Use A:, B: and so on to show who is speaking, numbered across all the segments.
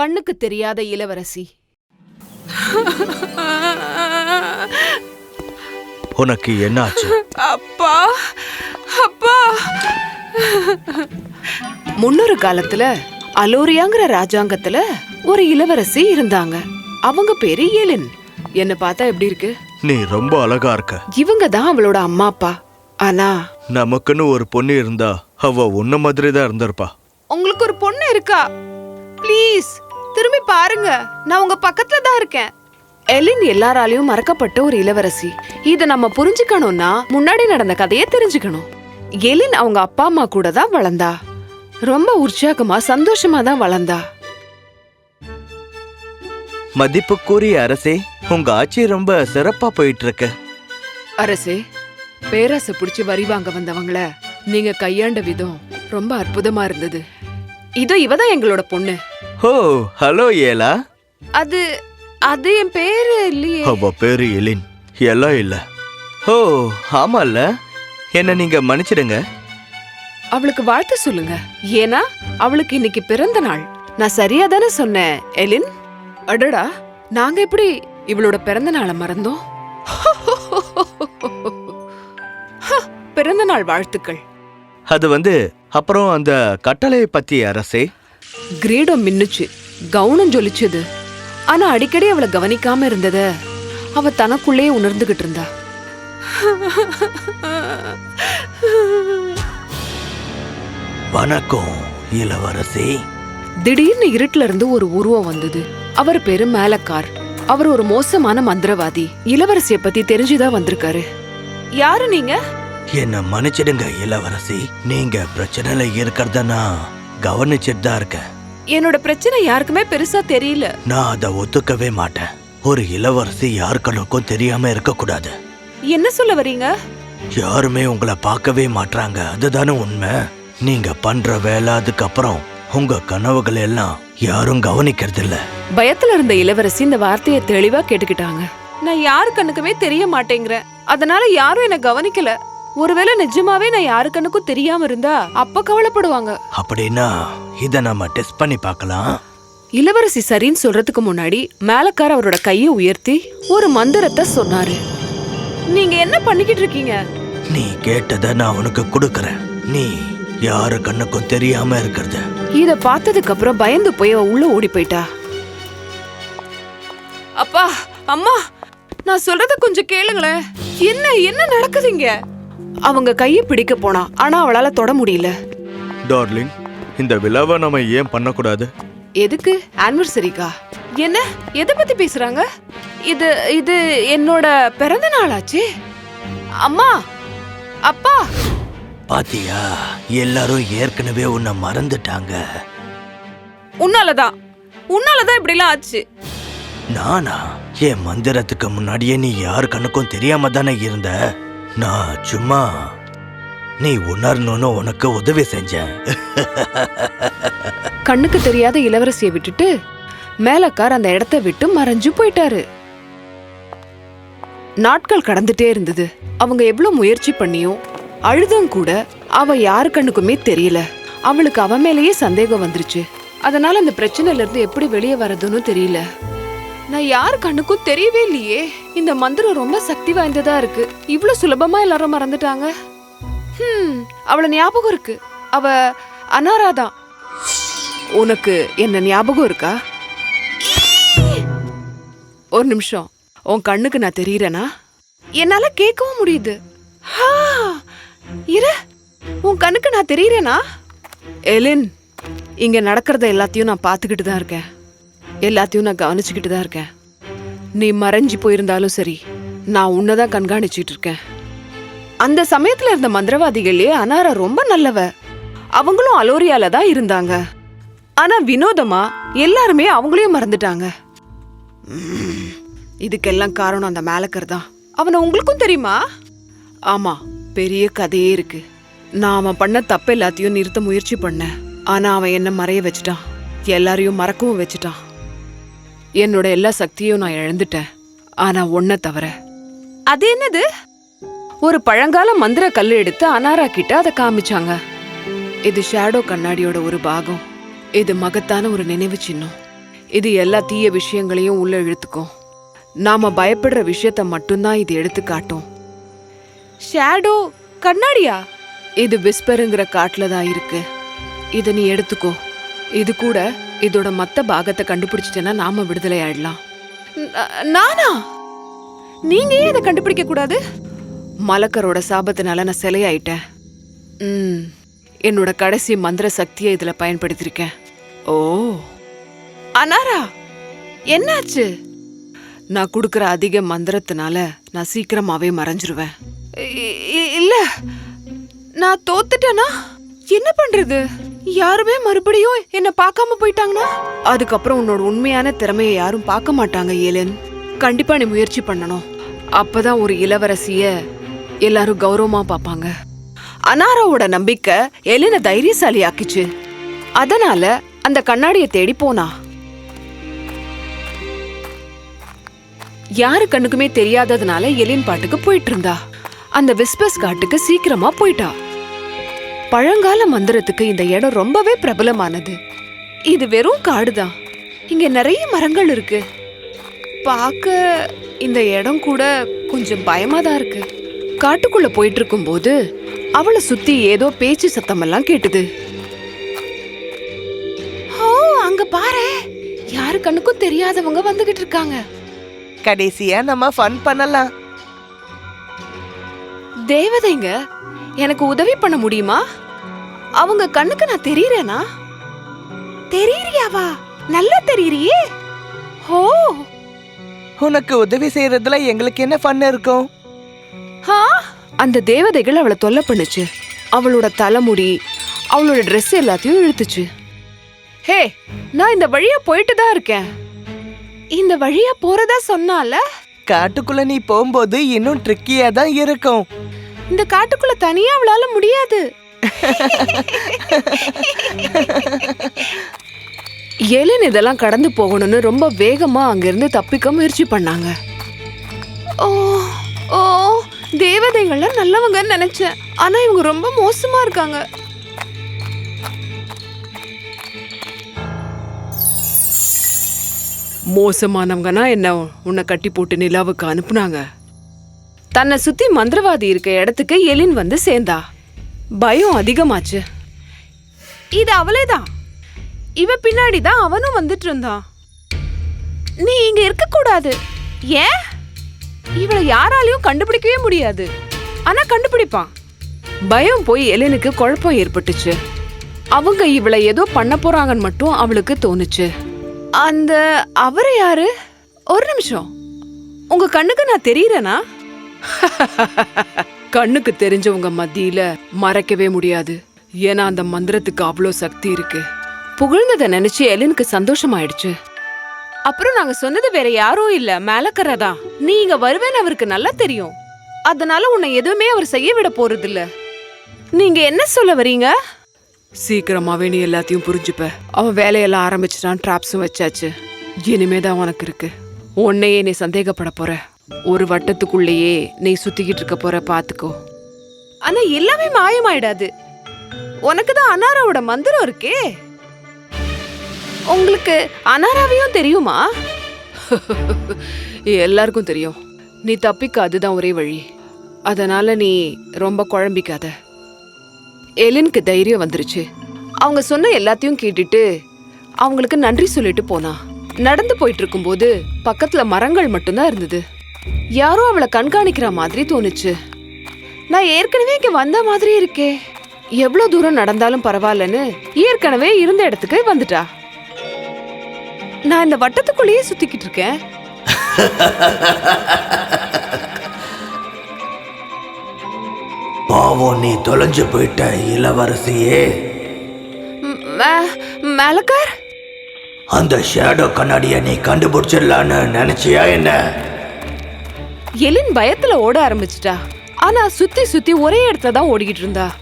A: கண்ணுக்கு தெரியாத இளவரசி.
B: உனக்கு என்னாச்சு?
A: அப்பா அப்பா. முன்னொரு காலத்துல அலோரியாங்கிற ராஜாங்கத்துல ஒரு இளவரசி இருந்தாங்க. அவங்க பேரு எலின் என்ன பார்த்தா எப்படி இருக்கு?
B: நீ ரொம்ப அழகா இருக்க.
A: இவங்க தான் அவளோட அம்மா அப்பா. ஆனா
B: நமக்குன்னு ஒரு பொண்ணு இருந்தா அவ உன்ன மாதிரி தான் இருந்திருப்பா.
A: உங்களுக்கு ஒரு பொண்ணு இருக்கா? ப்ளீஸ் திரும்பி பாருங்க. நான் உங்க பக்கத்துல தான் இருக்கேன். எலின் எல்லாராலையும் மறக்கப்பட்ட ஒரு இளவரசி. இத நம்ம புரிஞ்சுக்கணும்னா முன்னாடி நடந்த கதையை தெரிஞ்சுக்கணும். எலின் அவங்க அப்பா அம்மா கூட தான் வளர்ந்தா. ரொம்ப உற்சாகமா சந்தோஷமா தான் வளர்ந்தா.
B: மதிப்புக்குரிய அரசே உங்க ஆட்சி ரொம்ப சிறப்பா போயிட்டு இருக்கு
A: அரசே பேராசை பிடிச்சு வரி வாங்க வந்தவங்கள நீங்க கையாண்ட விதம் ரொம்ப அற்புதமா இருந்தது. இதோ இவதான் எங்களோட பொண்ணு.
B: ஓ ஹலோ ஏலா.
A: அது அது என் பேரு இல்லையே.
B: அவ பேரு எலின். எல்லாம் இல்ல. ஓ ஆமால என்ன நீங்க மன்னிச்சிடுங்க.
A: அவளுக்கு வாழ்த்து சொல்லுங்க. ஏன்னா அவளுக்கு இன்னைக்கு பிறந்த நாள். நான் சரியா தானே சொன்னேன் எலின்? அடடா நாங்க எப்படி இவளோட பிறந்த நாளை மறந்தோம்? ஹ, பிறந்த நாள் வாழ்த்துக்கள்.
B: அது வந்து அப்புறம் அந்த கட்டளை பத்தி அரசே.
A: கிரீடம் மின்னுச்சு கவுனம் ஜொலிச்சுது. ஆனா அடிக்கடி அவளை கவனிக்காம இருந்தத அவ தனக்குள்ளேயே உணர்ந்துகிட்டு இருந்தா.
B: வணக்கம் இளவரசி.
A: திடீர்னு இருட்டுல இருந்து ஒரு உருவம் வந்தது. அவர் பேரு மேலக்கார். அவர் ஒரு மோசமான மந்திரவாதி. இளவரசிய பத்தி தெரிஞ்சுதான் வந்திருக்காரு. யாரு நீங்க?
B: என்ன மன்னிச்சிடுங்க இளவரசி. நீங்க பிரச்சனையில இருக்கிறத நான் கவனிச்சிட்டு தான் இருக்கேன்.
A: என்னோட பிரச்சனை யாருக்குமே பெருசா தெரியல.
B: நான் அதை ஒத்துக்கவே மாட்டேன். ஒரு இளவரசி யாருக்களுக்கும் தெரியாம இருக்கக்கூடாது.
A: என்ன சொல்ல வரீங்க?
B: யாருமே உங்களை பார்க்கவே மாட்றாங்க. அதுதானே உண்மை? நீங்க பண்ற வேலை அதுக்கப்புறம் உங்க கனவுகள் எல்லாம் யாரும் கவனிக்கிறது இல்ல
A: பயத்துல இருந்த இளவரசி இந்த வார்த்தையை தெளிவா கேட்டுக்கிட்டாங்க. நான் யாரு கண்ணுக்குமே தெரிய மாட்டேங்கிறேன். அதனால யாரும் என்ன கவனிக்கல. ஒருவேளை நிஜமாவே நான் யாரு கண்ணுக்கும் தெரியாம இருந்தா அப்ப கவலைப்படுவாங்க.
B: அப்படின்னா இத நம்ம டெஸ்ட் பண்ணி பார்க்கலாம்.
A: இளவரசி சரின்னு சொல்றதுக்கு முன்னாடி மேலக்கார அவரோட கையை உயர்த்தி ஒரு மந்திரத்தை சொன்னாரு. நீங்க என்ன பண்ணிக்கிட்டு இருக்கீங்க?
B: நீ கேட்டதை நான் உனக்கு கொடுக்கறேன். நீ யாரு கண்ணுக்கும் தெரியாம இருக்கிறது.
A: இத பார்த்ததுக்கு அப்புறம் பயந்து போய் உள்ள ஓடி போயிட்டா. அப்பா அம்மா நான் சொல்றத கொஞ்சம் கேளுங்களேன். என்ன என்ன நடக்குதுங்க அவங்க கையை பிடிக்க போனா ஆனா அவளால தொட முடியல.
B: டார்லிங் இந்த விழாவை நம்ம ஏன் பண்ணக்கூடாது?
A: எதுக்கு? ஆனிவர்சரிக்கா என்ன? எதை பத்தி பேசுறாங்க? இது இது என்னோட பிறந்த நாளாச்சே. அம்மா அப்பா.
B: பாத்தியா எல்லாரும் ஏற்கனவே உன்னை மறந்துட்டாங்க.
A: உன்னாலதான். உன்னாலதான் இப்படிலாம் ஆச்சு.
B: நானா? என் மந்திரத்துக்கு முன்னாடியே நீ யார் கண்ணுக்கும் தெரியாம தானே இருந்த? நான் சும்மா நீ உணரணும்னு உனக்கு உதவி செஞ்சேன்.
A: கண்ணுக்கு தெரியாத இளவரசியை விட்டுட்டு மேலக்கார் அந்த இடத்த விட்டு மறைஞ்சு போயிட்டாரு. நாட்கள் கடந்துட்டே இருந்தது. அவங்க எவ்வளவு முயற்சி பண்ணியும் அழுதும் கூட அவ யாரு கண்ணுக்குமே தெரியல. அவளுக்கு அவன் மேலேயே சந்தேகம் வந்துருச்சு. அதனால அந்த பிரச்சனையில இருந்து எப்படி வெளியே வர்றதுன்னு தெரியல. நான் யார் கண்ணுக்கும் தெரியவே இல்லையே. இந்த மந்திரம் ரொம்ப சக்தி வாய்ந்ததா இருக்கு. இவ்ளோ சுலபமா எல்லாரும் மறந்துட்டாங்க. ஹம், அவள ஞாபகம் இருக்கு. அவ அனாராதான் உனக்கு என்ன ஞாபகம் இருக்கா? ஒரு நிமிஷம். உன் கண்ணுக்கு நான் தெரியறேனா? என்னால கேட்கவும் முடியுது. இரு. உன் கண்ணுக்கு நான் தெரியறேனா? எலின் இங்க நடக்கிறத எல்லாத்தையும் நான் பார்த்துக்கிட்டு தான் இருக்கேன். எல்லாத்தையும் நான் கவனிச்சுக்கிட்டு தான் இருக்கேன். நீ மறைஞ்சு போயிருந்தாலும் சரி நான் உன்னதான் கண்காணிச்சிட்டு இருக்கேன். அந்த சமயத்துல இருந்த மந்திரவாதிகளே அனாரா ரொம்ப நல்லவ. அவங்களும் அலோரியால தான் இருந்தாங்க. ஆனா வினோதமா எல்லாருமே அவங்களையும் மறந்துட்டாங்க. இதுக்கெல்லாம் காரணம் அந்த மேலக்கர் தான். அவனை உங்களுக்கும் தெரியுமா? ஆமா பெரிய கதையே இருக்கு. நான் அவன் பண்ண தப்பு எல்லாத்தையும் நிறுத்த முயற்சி பண்ணேன். ஆனா அவன் என்ன மறைய வச்சுட்டான். எல்லாரையும் மறக்கவும் வச்சுட்டான். என்னோட எல்லா சக்தியும் நான் இழந்துட்டேன். ஆனா ஒன்ன தவிர. அது என்னது? ஒரு பழங்கால மந்திர கல் எடுத்து அனாரா கிட்ட அதை காமிச்சாங்க. இது ஷேடோ கண்ணாடியோட ஒரு பாகம். இது மகத்தான ஒரு நினைவு சின்னம். இது எல்லா தீய விஷயங்களையும் உள்ள இழுத்துக்கும். நாம பயப்படுற விஷயத்த மட்டும்தான் இது எடுத்து காட்டும். ஷேடோ கண்ணாடியா? இது விஸ்பருங்கிற காட்டுல தான் இருக்கு. இத நீ எடுத்துக்கோ. இது கூட இதோட மத்த பாகத்தை கண்டுபிடிச்சிட்டேன்னா நாம விடுதலை ஆயிடலாம். நானா? நீங்க ஏன் இதை கண்டுபிடிக்க கூடாது? மலக்கரோட சாபத்தினால நான் சிலையாயிட்டேன். ம் என்னோட கடைசி மந்திர சக்தியை இதுல பயன்படுத்திருக்கேன் ஓ. அனாரா என்னாச்சு? நான் கொடுக்கற அதிக மந்திரத்தினால நான் சீக்கிரமாவே மறைஞ்சிருவேன். இல்ல நான் தோத்துட்டேனா? என்ன பண்றது? யாருமே மறுபடியும் என்ன பார்க்காம போயிட்டாங்கன்னா? அதுக்கப்புறம் உன்னோட உண்மையான திறமையை யாரும் பார்க்க மாட்டாங்க ஏலன். கண்டிப்பா நீ முயற்சி பண்ணணும். அப்பதான் ஒரு இளவரசிய எல்லாரும் கௌரவமா பார்ப்பாங்க. அனாராவோட நம்பிக்கை எலின தைரியசாலி ஆக்கிச்சு அதனால அந்த கண்ணாடியை தேடி போனா. யாரு கண்ணுக்குமே தெரியாததுனால எலின் பாட்டுக்கு போயிட்டு இருந்தா. அந்த விஸ்பஸ் காட்டுக்கு சீக்கிரமா போயிட்டா. பழங்கால மந்திரத்துக்கு இந்த இடம் ரொம்பவே பிரபலமானது. இது வெறும் காடுதான். இங்க நிறைய மரங்கள் இருக்கு. பார்க்க இந்த இடம் கூட கொஞ்சம் பயமா தான் இருக்கு. காட்டுக்குள்ள போயிட்டு இருக்கும்போது அவளை சுத்தி ஏதோ பேச்சு சத்தமெல்லாம் கேட்டுது. ஓ அங்க பாரு. யாரு கண்ணுக்கும் தெரியாதவங்க வந்துகிட்டு இருக்காங்க.
C: கடைசியா நம்ம ஃபன் பண்ணலாம்.
A: தேவதைங்க எனக்கு உதவி பண்ண முடியுமா? அவங்க கண்ணுக்கு நான் தெரியறேனா? தெரியறியாவா? நல்லா தெரியறியே? ஓ
C: உனக்கு உதவி செய்யறதுல எங்களுக்கு என்ன ஃபன் இருக்கும்?
A: ஆ அந்த தேவதைகள் அவளை தொல்லை பண்ணுச்சு. அவளோட தலைமுடி அவளோட Dress எல்லாத்தையும் இழுத்துச்சு. ஹே! நான் இந்த வழியா போயிட்டு தான் இருக்கேன். இந்த வழியா போறதா சொன்னால?
C: காட்டுக்குள்ள நீ போகும்போது இன்னும் ட்ரிக்கியா தான் இருக்கும்.
A: இந்த காட்டுக்குள்ள தனியா அவளால முடியாது. எலின் இதெல்லாம் கடந்து போகணும்னு ரொம்ப வேகமா அங்கிருந்து தப்பிக்க முயற்சி பண்ணாங்க. ஓ ஓ தேவதைகள்லாம் நல்லவங்கன்னு நினைச்சேன். ஆனா இவங்க ரொம்ப மோசமா இருக்காங்க. மோசமானவங்கன்னா என்ன உன்னை கட்டி போட்டு நிலாவுக்கு அனுப்புனாங்க. தன்னை சுத்தி மந்திரவாதி இருக்க இடத்துக்கு எலின் வந்து சேர்ந்தா. பயம் அதிகமாச்சு. இது அவளேதான் இவ பின்னாடி தான் அவனும் வந்துட்டு இருந்தான் நீ இங்க இருக்க கூடாது ஏன்? இவளை யாராலையும் கண்டுபிடிக்கவே முடியாது. ஆனா கண்டுபிடிப்பான். பயம் போய் எலினுக்கு குழப்பம் ஏற்பட்டுச்சு. அவங்க இவளை ஏதோ பண்ண போறாங்கன்னு மட்டும் அவளுக்கு தோணுச்சு. அந்த அவர் யாரு? ஒரு நிமிஷம். உங்க கண்ணுக்கு நான் தெரியறேனா? கண்ணுக்கு தெரிஞ்சவங்க மத்தியில மறைக்கவே முடியாது. ஏன்னா அந்த மந்திரத்துக்கு அவ்வளோ சக்தி இருக்கு. புகழ்ந்ததை நினைச்சு எலினுக்கு சந்தோஷமாயிடுச்சு. அப்புறம் நாங்க சொன்னது வேற யாரும் இல்ல. மேலக்கரதா. தான் நீ இங்க வருவேன்னு அவருக்கு நல்லா தெரியும். அதனால உன்னை எதுவுமே அவர் செய்ய விட போறது இல்ல நீங்க என்ன சொல்ல வரீங்க? சீக்கிரமாவே நீ எல்லாத்தையும் புரிஞ்சுப்ப. அவன் வேலையெல்லாம் ஆரம்பிச்சிட்டான் ட்ராப்ஸும் வச்சாச்சு. இனிமே தான் உனக்கு இருக்கு. உன்னையே நீ சந்தேகப்பட போற. ஒரு வட்டத்துக்குள்ளேயே நீ சுத்திக்கிட்டு இருக்க போற பாத்துக்கோ. ஆனா எல்லாமே மாயமாயிடாது. உனக்கு தான் அனாராவோட மந்திரம் இருக்கே. உங்களுக்கு அனாராவையும் தெரியுமா? எல்லாருக்கும் தெரியும். நீ தப்பிக்க அதுதான் ஒரே வழி. அதனால நீ ரொம்ப குழம்பிக்காத. எலினுக்கு தைரியம் வந்துருச்சு. அவங்க சொன்ன எல்லாத்தையும் கேட்டுட்டு அவங்களுக்கு நன்றி சொல்லிட்டு போனா. நடந்து போயிட்டு இருக்கும்போது பக்கத்துல மரங்கள் மட்டும்தான் இருந்தது. யாரோ அவளை கண்காணிக்கிற மாதிரி தோணுச்சு. நான் ஏற்கனவே இங்க வந்த மாதிரி இருக்கே. எவ்வளவு தூரம் நடந்தாலும் பரவாயில்லன்னு ஏற்கனவே இருந்த இடத்துக்கு வந்துட்டா. நான் இந்த வட்டத்துக்குள்ளேயே சுத்திக்கிட்டு இருக்கேன்.
B: பாவம் நீ தொலைஞ்சு போயிட்ட இளவரசியே.
A: மேலக்கார்?
B: அந்த ஷேடோ கண்ணாடிய நீ கண்டுபிடிச்சிடலான்னு நினைச்சியா என்ன?
A: எலின் பயத்துல ஓட ஆரம்பிச்சிட்டா. ஆனா சுத்தி சுத்தி ஒரே இடத்துல தான் ஓடிக்கிட்டு இருந்தா.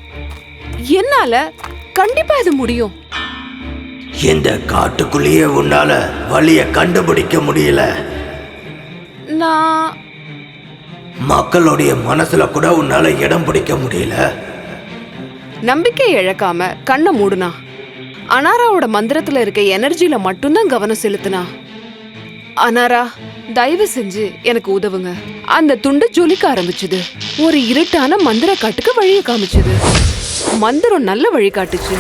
A: என்னால கண்டிப்பா இது முடியும்.
B: இந்த காட்டுக்குள்ளேயே உன்னால வழிய கண்டுபிடிக்க முடியல.
A: நான்
B: மக்களுடைய மனசுல கூட உன்னால இடம் பிடிக்க முடியல.
A: நம்பிக்கை இழக்காம கண்ணை மூடுனா. அனாராவோட மந்திரத்துல இருக்க எனர்ஜில மட்டும்தான் கவனம் செலுத்தினா. அனாரா தயவு செஞ்சு எனக்கு உதவுங்க. அந்த துண்டு ஜொலிக்க ஆரம்பிச்சது. ஒரு இருட்டான மந்திர காட்டுக்கு வழியை காமிச்சது. மந்திரம் நல்ல வழி காட்டுச்சு.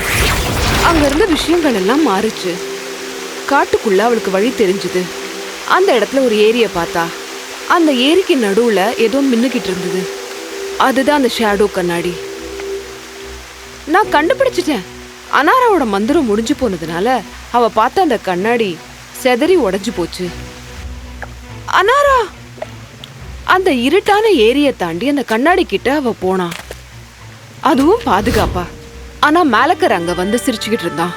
A: அங்க இருந்த விஷயங்கள் எல்லாம் மாறுச்சு. காட்டுக்குள்ள அவளுக்கு வழி தெரிஞ்சுது. அந்த இடத்துல ஒரு ஏரியை பார்த்தா. அந்த ஏரிக்கு நடுவுல ஏதோ மின்னுக்கிட்டு இருந்தது. அதுதான் அந்த ஷேடோ கண்ணாடி. நான் கண்டுபிடிச்சிட்டேன். அனாராவோட மந்திரம் முடிஞ்சு போனதுனால அவ பார்த்த அந்த கண்ணாடி செதறி உடைஞ்சு போச்சு. அனாரா! அந்த இருட்டான ஏரியை தாண்டி அந்த கண்ணாடி கிட்ட அவ போனா. அதுவும் பாதுகாப்பா. ஆனா மேலக்கர் அங்க வந்து சிரிச்சுக்கிட்டு இருந்தான்.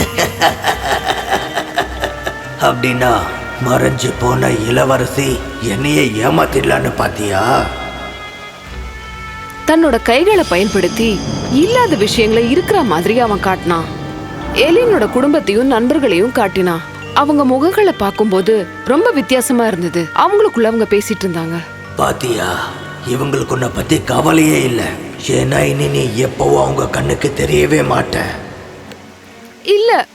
B: அப்படின்னா மறைஞ்சு போன இளவரசி என்னையே ஏமாத்திடலான்னு பாத்தியா?
A: தன்னோட கைகளை பயன்படுத்தி இல்லாத விஷயங்களை இருக்கிற மாதிரி அவன் காட்டினான். எலினோட குடும்பத்தையும் நண்பர்களையும் காட்டினான் அவங்க முகங்களை பார்க்கும்போது ரொம்ப வித்தியாசமா இருந்தது. அவங்களுக்குள்ள அவங்க பேசிட்டு இருந்தாங்க.
B: பாத்தியா இவங்களுக்கு உன்னை பத்தி கவலையே இல்லை. ஏன்னா இனி நீ எப்பவும் அவங்க கண்ணுக்கு தெரியவே மாட்ட.
A: இல்ல.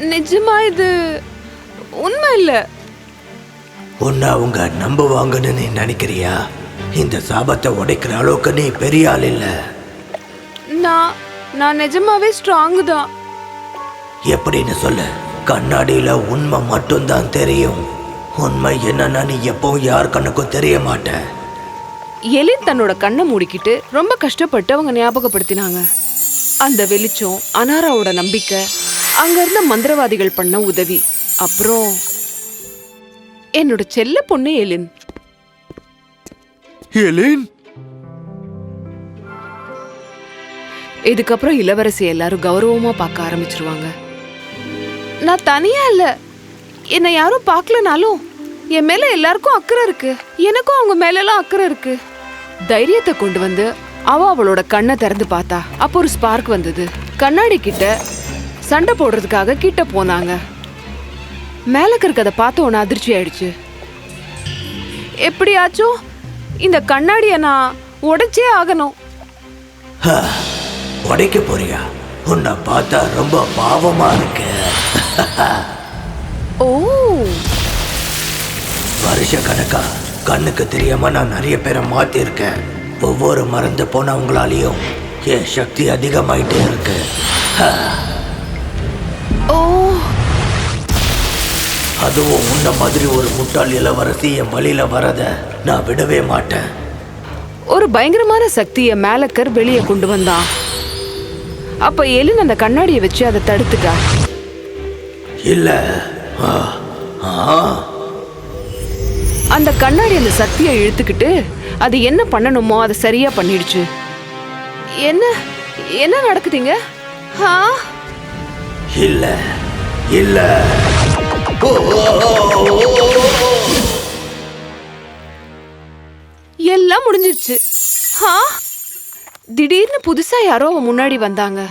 A: நிஜமா இது உண்மை இல்ல.
B: உன்னை அவங்க நம்புவாங்கன்னு நீ நினைக்கிறியா? இந்த சாபத்தை உடைக்கிற அளவுக்கு நீ பெரிய ஆள் இல்ல.
A: நான் நான் நிஜமாவே ஸ்ட்ராங் தான்.
B: எப்படின்னு சொல்லு. கண்ணாடியில உண்மை மட்டும்தான் தெரியும். உண்மை என்னன்னா நீ எப்பவும் யார் கண்ணுக்கும் தெரிய மாட்ட.
A: எலி தன்னோட கண்ணை மூடிக்கிட்டு ரொம்ப கஷ்டப்பட்டு அவங்க ஞாபகப்படுத்தினாங்க. அந்த வெளிச்சம் அனாராவோட நம்பிக்கை அங்க இருந்த மந்திரவாதிகள் பண்ண உதவி. அப்புறம் என்னோட செல்ல பொண்ணு எலின்.
C: எலின்?
A: இதுக்கப்புறம் இளவரசி எல்லாரும் கௌரவமா பார்க்க ஆரம்பிச்சிருவாங்க. நான் தனியா இல்ல. என்னை யாரும் பார்க்கலனாலும் என் மேல எல்லாருக்கும் அக்கறை இருக்கு. எனக்கும் அவங்க மேல எல்லாம் அக்கறை இருக்கு. தைரியத்தை கொண்டு வந்து அவ அவளோட கண்ணை திறந்து பார்த்தா அப்போ ஒரு ஸ்பார்க் வந்தது. கண்ணாடி கிட்ட சண்டை போடுறதுக்காக கிட்ட போனாங்க. மேலக்கருக்கு அதை பார்த்த உன அதிர்ச்சி ஆயிடுச்சு. எப்படியாச்சும் இந்த கண்ணாடியை நான் உடைச்சே ஆகணும்.
B: உடைக்க போறியா? உன்னை பார்த்தா ரொம்ப பாவமா இருக்கு.
A: ஓ.
B: வருஷ கணக்கா கண்ணுக்கு தெரியாம நான் நிறைய பேரை மாத்திருக்கேன். ஒவ்வொரு மறந்து போனவங்களாலையும் என் சக்தி அதிகமாயிட்டே இருக்கு.
A: ஓ.
B: அதுவும் உன்ன மாதிரி ஒரு முட்டாள் இளவரசி என் வழியில வரத நான் விடவே மாட்டேன்.
A: ஒரு பயங்கரமான சக்தியை மேலக்கர் வெளியே கொண்டு வந்தான். அப்ப எலின் அந்த கண்ணாடியை வச்சு அதை தடுத்துட்டா?
B: இல்ல. ஆ, ஆ,
A: அந்த கண்ணாடி அந்த சக்தியை இழுத்துக்கிட்டு அது என்ன பண்ணணுமோ அதை சரியா பண்ணிடுச்சு. என்ன என்ன நடக்குதுங்க?
B: இல்ல இல்ல.
A: எல்லாம் முடிஞ்சிருச்சு. ஆ? திடீர்னு புதுசா யாரோ முன்னாடி வந்தாங்க.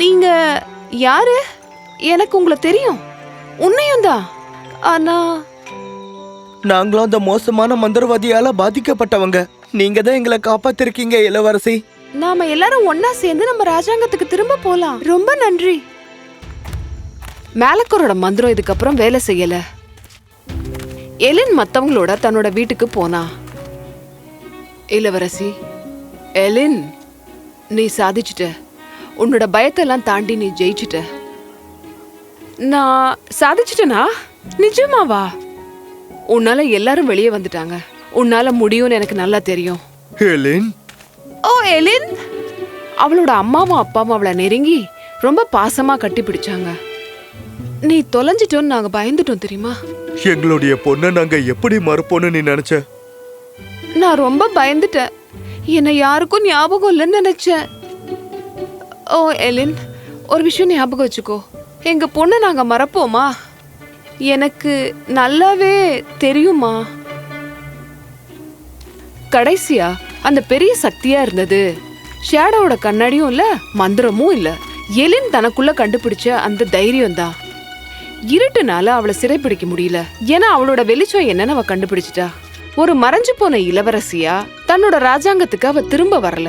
A: நீங்க யாரு? எனக்கு உங்களை தெரியும். உன்னையும் தான். ஆனா
C: நாங்களும் அந்த மோசமான மந்திரவாதியால பாதிக்கப்பட்டவங்க. நீங்க தான் எங்களை காப்பாத்திருக்கீங்க இளவரசி.
A: நாம எல்லாரும் ஒன்னா சேர்ந்து நம்ம ராஜாங்கத்துக்கு திரும்ப போலாம். ரொம்ப நன்றி. மேலக்கரோட மந்திரம் இதுக்கப்புறம் வேலை செய்யல. எலின் மத்தவங்களோட தன்னோட வீட்டுக்கு போனா. இளவரசி எலின் நீ சாதிச்சிட்ட. உன்னோட பயத்தெல்லாம் தாண்டி நீ ஜெயிச்சிட்ட. நான் சாதிச்சிட்டனா? நிஜமாவா? உன்னால எல்லாரும் வெளியே வந்துட்டாங்க. உன்னால முடியும்னு எனக்கு நல்லா தெரியும்.
C: எலின்?
A: ஓ எலின்? அவளோட அம்மாவும் அப்பாவும் அவளை நெருங்கி ரொம்ப பாசமா கட்டி பிடிச்சாங்க. நீ தொலைஞ்சிட்டோன்னு நாங்க பயந்துட்டோம் தெரியுமா?
C: எங்களுடைய பொண்ணை நாங்க எப்படி மறுப்போம்னு நீ நினைச்ச?
A: நான் ரொம்ப பயந்துட்டேன். என்னை யாருக்கும் ஞாபகம் இல்லைன்னு நினைச்சேன். ஓ எலின் ஒரு விஷயம் ஞாபகம் வச்சுக்கோ. எங்க பொண்ணை நாங்க மறப்போமா? எனக்கு நல்லாவே தெரியுமா? கடைசியா அந்த பெரிய சக்தியா இருந்தது. ஷேடோட கண்ணாடியும் இல்ல மந்திரமும் இல்ல. எலின் தனக்குள்ள கண்டுபிடிச்ச அந்த தைரியம் தான் இருட்டுனால அவளை சிறைப்பிடிக்க முடியல. ஏன்னா அவளோட வெளிச்சம் என்னன்னு அவ கண்டுபிடிச்சிட்டா. ஒரு மறைஞ்சு போன இளவரசியா? தன்னோட ராஜாங்கத்துக்கு அவ திரும்ப வரல.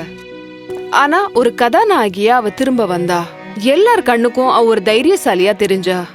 A: ஆனா ஒரு கதாநாயகியா அவ திரும்ப வந்தா? எல்லார் கண்ணுக்கும் அவ ஒரு தைரியசாலியா தெரிஞ்சா?